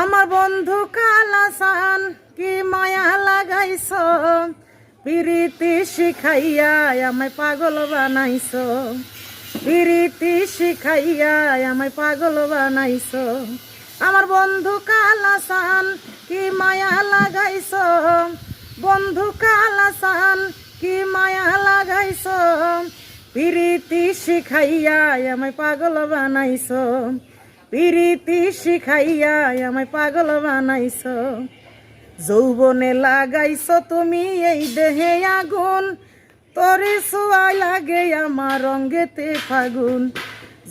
আমার বন্ধু কালাসান, কি মায়া লাগাইছ? পিরিতি শিখাইয়া আমায় পাগল বানাইছ। পিরিতি শিখাইয়া আমায় পাগল বানাইছ। আমার বন্ধু কালাসান, কি মায়া লাগাইছ? বন্ধু কালাসান, কি মায়া লাগাইছ? পিরিতি শিখাইয়া আমায় পাগল বানাইছ। পিরিতি শিখাইয়া আমায় পাগল বানাইছ। যৌবনে লাগাইছ তুমি এই দেহে আগুন। তরে সোয়াই লাগে আমার রঙ্গেতে ফাগুন।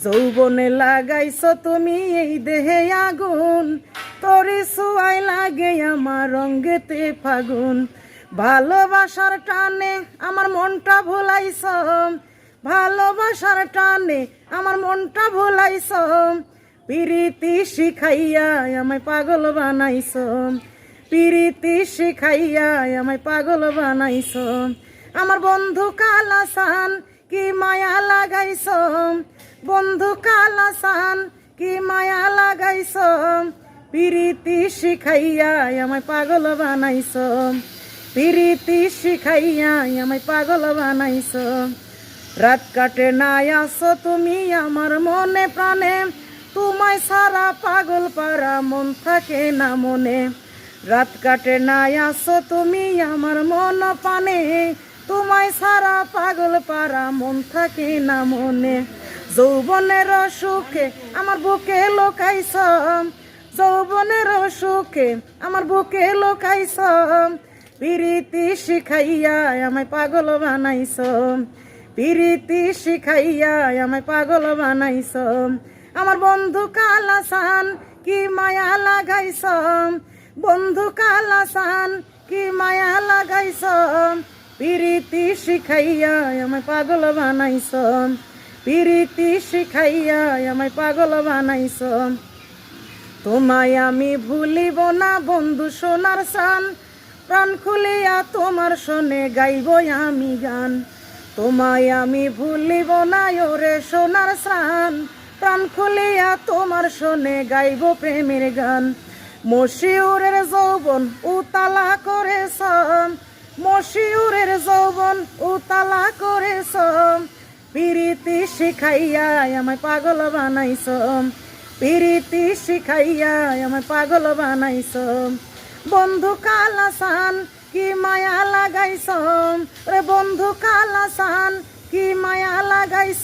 যৌবনে লাগাইছ তুমি এই দেহে আগুন। তরে সোয়াই লাগে আমার রঙ্গেতে ফাগুন। ভালোবাসার টানে আমার মনটা ভোলাইছ। ভালোবাসার টানে আমার মনটা ভোলাইছ। পিরিতি শিখাইয়া আমায় পাগল বানাইছ। পিরিতি শিখাইয়া আমায় পাগল বানাইছ। আমার বন্ধু কালাসান, কি মায়া লাগাইছ? বন্ধু কালাসান, কি মায়া লাগাইছ? পিরিতি শিখাইয়া আমায় পাগল বানাইছ। পিরিতি শিখাইয়া আমায় পাগল বানাইছ। রাত কাটে নাই আসো তুমি আমার মনে প্রাণে। তোমায় সারা পাগল পারা মন থাকে না মনে। রাত কাটে নাই আসো তুমি আমার মন পানে। তোমায় সারা পাগল পারা মন থাকে না মনে। যৌবনের সুখে আমার বুকে লোকাইছ যৌবনের সুখে আমার বুকে লোকাইছ পিরিতি শিখাইয়া আমায় পাগল বানাইছ পিরিতি শিখাইয়া আমায় পাগল বানাইছ আমার বন্ধু কালাসান কি মায়া লাগাইছ বন্ধু কালাসান কি মায়া লাগাইছ পিরিতি শিখাইয়া আমায় পাগল বানাইছ পিরিতি শিখাইয়া আমায় পাগল বানাইছ তোমায় আমি ভুলিব না বন্ধু সোনার সান। প্রাণ খুলিয়া তোমার শোনে গাইব আমি গান। তোমায় আমি ভুলিব না ওরে সোনার স্নান প্রাণ খুলিয়া তোমার শোনে গাইব প্রেমের গান। মশিউরের যৌবন উতালা করেছ মশিউরের যৌবন উতালা করেছ পিরিতি শিখাইয়া আমায় পাগল বানাইছ পিরিতি শিখাইয়া আমায় পাগল বানাইছ বন্ধু কালাসান, কি মায়া লাগাইছ রে বন্ধু কালাসান, কি মায়া লাগাইছ